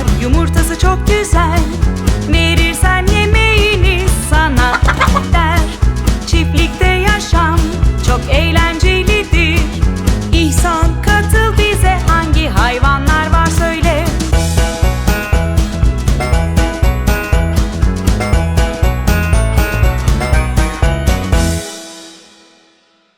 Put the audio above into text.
var. Yumurtası çok